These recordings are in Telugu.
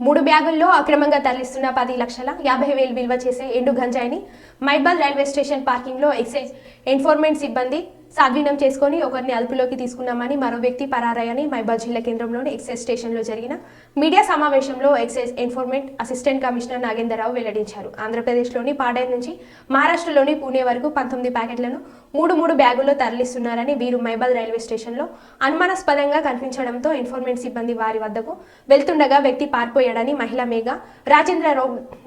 మూడు బ్యాగుల్లో అక్రమంగా తరలిస్తున్న పది లక్షల యాభై వేలు విలువ చేసే ఎండు గంజాయిని మైబాల్ రైల్వే స్టేషన్ పార్కింగ్లో ఎక్సైజ్ ఎన్ఫోర్మెంట్ సిబ్బంది స్వాధీనం చేసుకొని ఒకరిని అదుపులోకి తీసుకున్నామని మరో వ్యక్తి పరారయ్యని మైబాద్ జిల్లా కేంద్రంలోని ఎక్సైజ్ స్టేషన్లో జరిగిన మీడియా సమావేశంలో excise enforcement assistant commissioner Nagendra Rao వెల్లడించారు. ఆంధ్రప్రదేశ్లోని పాడేరు నుంచి మహారాష్ట్రలోని పూణే వరకు పంతొమ్మిది ప్యాకెట్లను మూడు మూడు బ్యాగుల్లో తరలిస్తున్నారని వీరు మైబాద్ రైల్వే స్టేషన్లో అనుమానాస్పదంగా కనిపించడంతో ఎన్ఫోర్మెంట్ సిబ్బంది వారి వద్దకు వెళ్తుండగా వ్యక్తి పారిపోయాడని మహిళ మేఘ రాజేంద్ర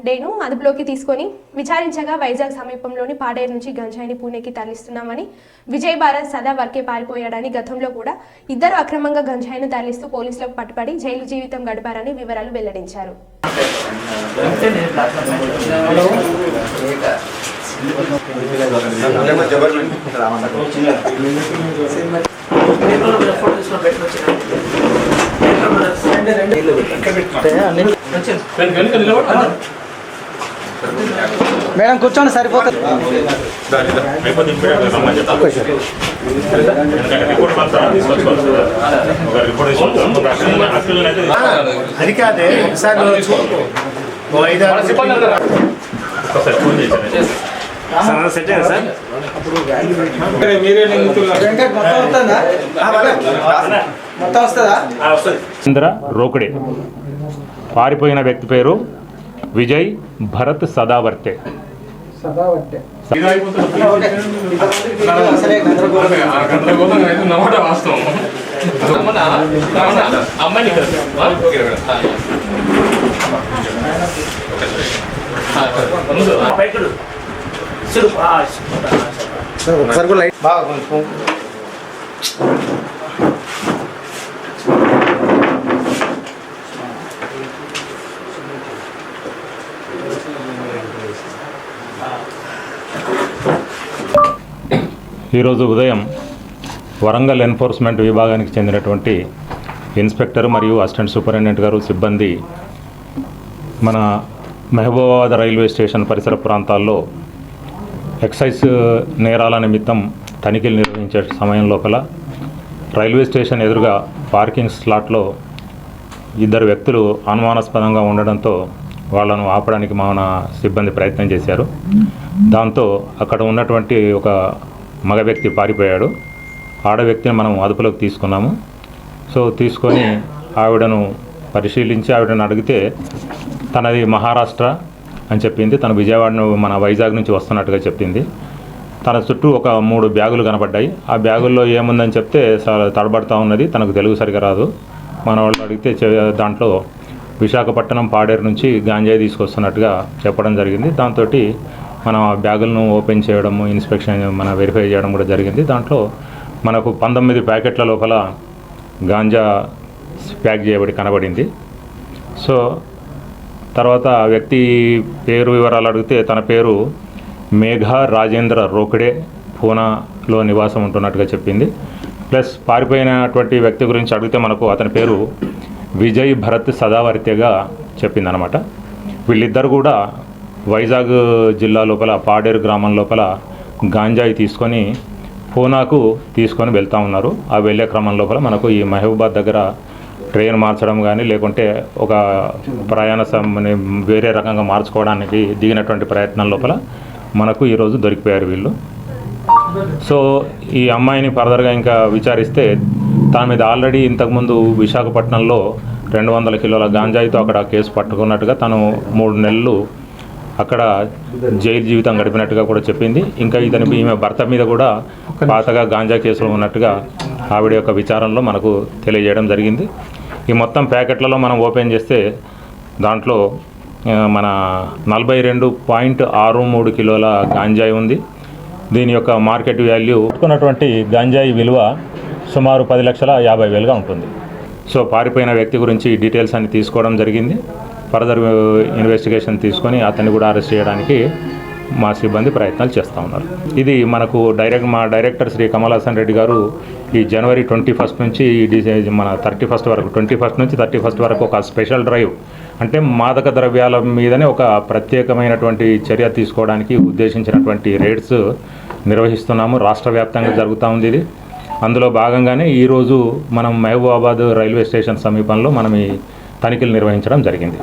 డేను అదుపులోకి తీసుకొని విచారించగా వైజాగ్ సమీపంలోని పాడేరు నుంచి గంజాయిని పూణేకి తరలిస్తున్నామని విజయ్ భారత్ సదా వర్కే పారిపోయాడని గతంలో కూడా ఇద్దరు అక్రమంగా గంజాయిని తరలిస్తూ పోలీసులకు పట్టుబడి జైలు జీవితం గడిపారని వివరాలు వెల్లడించారు. మేడం కూర్చోండి సరిపోతుంది. అది కాదే ఒకసారి సెట్ అయ్యారు సార్. ఇంద్ర రోకడే. పారిపోయిన వ్యక్తి పేరు విజయ్ భరత్ సదావర్తే. సదా పట్టే అసలే గందరగోళం ఒకసారి కూడా లైట్ బాగా ఈరోజు ఉదయం వరంగల్ ఎన్ఫోర్స్మెంట్ విభాగానికి చెందినటువంటి ఇన్స్పెక్టర్ మరియు అసిస్టెంట్ సూపరింటెండెంట్ గారు సిబ్బంది మన మహబూబాబాద్ రైల్వే స్టేషన్ పరిసర ప్రాంతాల్లో ఎక్సైజ్ నేరాల నిమిత్తం తనిఖీలు నిర్వహించే సమయం లోపల రైల్వే స్టేషన్ ఎదురుగా పార్కింగ్ స్లాట్లో ఇద్దరు వ్యక్తులు అనుమానాస్పదంగా ఉండడంతో వాళ్ళను ఆపడానికి మన సిబ్బంది ప్రయత్నం చేశారు. దాంతో అక్కడ ఉన్నటువంటి ఒక మగ వ్యక్తి పారిపోయాడు. ఆడ వ్యక్తిని మనం అదుపులోకి తీసుకున్నాము. సో తీసుకొని ఆవిడను పరిశీలించి ఆవిడను అడిగితే తనది మహారాష్ట్ర అని చెప్పింది. తన విజయవాడ మన వైజాగ్ నుంచి వస్తున్నట్టుగా చెప్పింది. తన చుట్టూ ఒక మూడు బ్యాగులు కనపడ్డాయి ఆ బ్యాగుల్లో ఏముందని చెప్తే చాలా తడబడతా ఉన్నది. తనకు తెలుగు సరిగా రాదు. మన వాళ్ళు అడిగితే దాంట్లో విశాఖపట్నం పాడేరు నుంచి గాంజాయి తీసుకొస్తున్నట్టుగా చెప్పడం జరిగింది. దాంతో మనం ఆ బ్యాగులను ఓపెన్ చేయడము ఇన్స్పెక్షన్ మన వెరిఫై చేయడం కూడా జరిగింది. దాంట్లో మనకు పంతొమ్మిది ప్యాకెట్ల లోపల గాంజా ప్యాక్ చేయబడి కనబడింది. సో తర్వాత ఆ వ్యక్తి పేరు వివరాలు అడిగితే తన పేరు మేఘ రాజేంద్ర రోకడే పూనాలో నివాసం ఉంటున్నట్టుగా చెప్పింది. ప్లస్ పారిపోయినటువంటి వ్యక్తి గురించి అడిగితే మనకు అతని పేరు విజయ్ భరత్ సదావర్తిగా చెప్పిందనమాట వీళ్ళిద్దరు కూడా వైజాగ్ జిల్లా లోపల పాడేరు గ్రామం లోపల గాంజాయి తీసుకొని పూనాకు తీసుకొని వెళ్తూ ఉన్నారు. ఆ వెళ్ళే క్రమం లోపల మనకు ఈ మహబూబాద్ దగ్గర ట్రైన్ మార్చడం కానీ లేకుంటే ఒక ప్రయాణ సమ్- వేరే రకంగా మార్చుకోవడానికి దిగినటువంటి ప్రయత్నం లోపల మనకు ఈరోజు దొరికిపోయారు వీళ్ళు. సో ఈ అమ్మాయిని ఫర్దర్గా ఇంకా విచారిస్తే తన మీద ఆల్రెడీ ఇంతకుముందు విశాఖపట్నంలో రెండు వందల కిలోల గాంజాయితో అక్కడ కేసు పట్టుకున్నట్టుగా తను మూడు నెలలు అక్కడ జైలు జీవితం గడిపినట్టుగా కూడా చెప్పింది. ఇంకా ఇతని ఈమె భర్త మీద కూడా పాతగా గాంజా కేసులు ఉన్నట్టుగా ఆవిడ యొక్క విచారణలో మనకు తెలియజేయడం జరిగింది. ఈ మొత్తం ప్యాకెట్లలో మనం ఓపెన్ చేస్తే దాంట్లో మన నలభై రెండు పాయింట్ ఆరు మూడు కిలోల గాంజాయి ఉంది. దీని యొక్క మార్కెట్ వాల్యూ ఉన్నటువంటి గంజాయి విలువ సుమారు పది లక్షల యాభై వేలుగా ఉంటుంది. సో పారిపోయిన వ్యక్తి గురించి డీటెయిల్స్ అన్ని తీసుకోవడం జరిగింది. ఫర్దర్ ఇన్వెస్టిగేషన్ తీసుకొని అతన్ని కూడా అరెస్ట్ చేయడానికి మా సిబ్బంది ప్రయత్నాలు చేస్తూ ఉన్నారు. ఇది మనకు డైరెక్ట్ మా డైరెక్టర్ శ్రీ కమల్ హాసన్ రెడ్డి గారు ఈ జనవరి ట్వంటీ ఫస్ట్ నుంచి ఈ మన థర్టీ ఫస్ట్ వరకు ట్వంటీ ఫస్ట్ నుంచి థర్టీ ఫస్ట్ వరకు ఒక స్పెషల్ డ్రైవ్ అంటే మాదక ద్రవ్యాల మీదనే ఒక ప్రత్యేకమైనటువంటి చర్య తీసుకోవడానికి ఉద్దేశించినటువంటి రేట్స్ నిర్వహిస్తున్నాము. రాష్ట్ర వ్యాప్తంగా జరుగుతూ ఉంది ఇది. అందులో భాగంగానే ఈరోజు మనం మహబూబాబాద్ రైల్వే స్టేషన్ సమీపంలో మనం ఈ తనిఖీలు నిర్వహించడం జరిగింది.